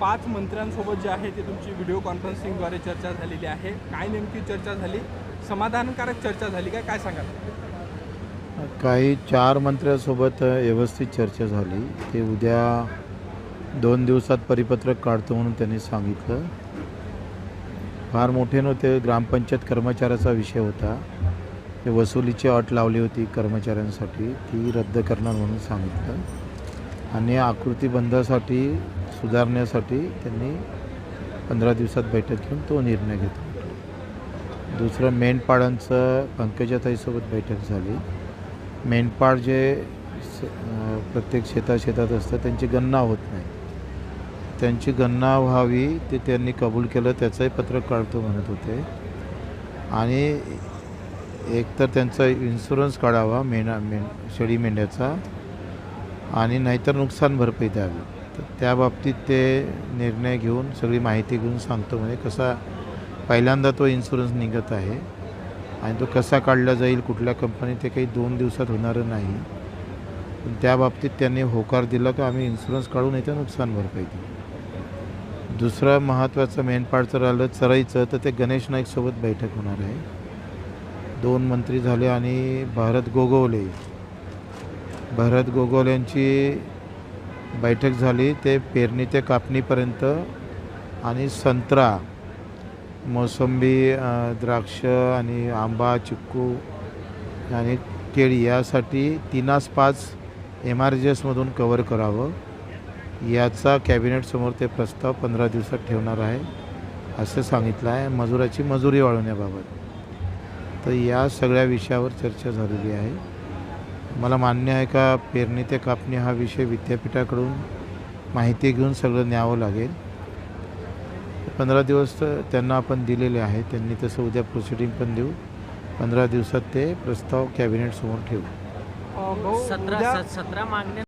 पाच मंत्र्यांसोबत जे आहे ते तुमची व्हिडिओ कॉन्फरन्सिंगद्वारे चर्चा झालेली आहे. काय नेमकी चर्चा झाली? समाधानकारक चर्चा झाली काय? काय सांगाल? काही चार मंत्र्यांसोबत व्यवस्थित चर्चा झाली. ते उद्या दोन दिवसात परिपत्रक काढतो म्हणून त्यांनी सांगितलं. फार मोठे नव्हते. ग्रामपंचायत कर्मचाऱ्याचा विषय होता. ते वसुलीची अट लावली होती कर्मचाऱ्यांसाठी. ती रद्द करणार म्हणून सांगितलं. आणि आकृती बंधासाठी सुधारण्यासाठी त्यांनी पंधरा दिवसात बैठक घेऊन तो निर्णय घेतला. दुसरं मेंढपाळांचं पंकजाताईसोबत बैठक झाली. मेंढपाळ जे स- प्रत्येक शेता शेतात असतं त्यांची गणना होत नाही. त्यांची गणना व्हावी ते त्यांनी कबूल केलं त्याचंही पत्रक काढतो म्हणत होते. आणि एकतर त्यांचा इन्शुरन्स काढावा मेंढा मेंढ शेळी मेंढ्याचा आणि नाहीतर नुकसान भरपाई द्यावी. त्याबाबतीत ते निर्णय घेऊन सगळी माहिती घेऊन सांगतो म्हणजे कसा पहिल्यांदा तो इन्शुरन्स निघत आहे आणि तो कसा काढला जाईल कुठल्या कंपनीत ते काही दोन दिवसात होणारं नाही. पण त्याबाबतीत त्यांनी होकार दिला का आम्ही इन्शुरन्स काढून येतं नुकसान भरपाई देऊ. दुसरं महत्त्वाचं मेनपाडचं राहिलं चराईचं तर ते गणेश नाईकसोबत बैठक होणार आहे. दोन मंत्री झाले आणि भारत गोगवले भरत गोगवल्यांची बैठक झाली ते पेरणी ते कापणीपर्यंत आणि संत्रा मोसंबी द्राक्ष आणि आंबा चिक्कू आणि केळी यासाठी तीनास पाच एम आर जी एसमधून कवर करावं. याचा कॅबिनेटसमोर ते प्रस्ताव पंधरा दिवसात ठेवणार आहे असं सांगितलं आहे मजुराची मजुरी वाढवण्याबाबत. तर या सगळ्या विषयावर चर्चा झालेली आहे. मला मान्य आहे का पेरणी ते कापणी हा विषय विद्यापीठाकडून माहिती घेऊन सगळं न्यावं लागेल. पंधरा दिवस तर त्यांना आपण दिलेले आहे. त्यांनी तसं उद्या प्रोसिडिंग पण देऊ. पंधरा दिवसात ते प्रस्ताव कॅबिनेटसमोर ठेवू. सतरा सतरा मागण्या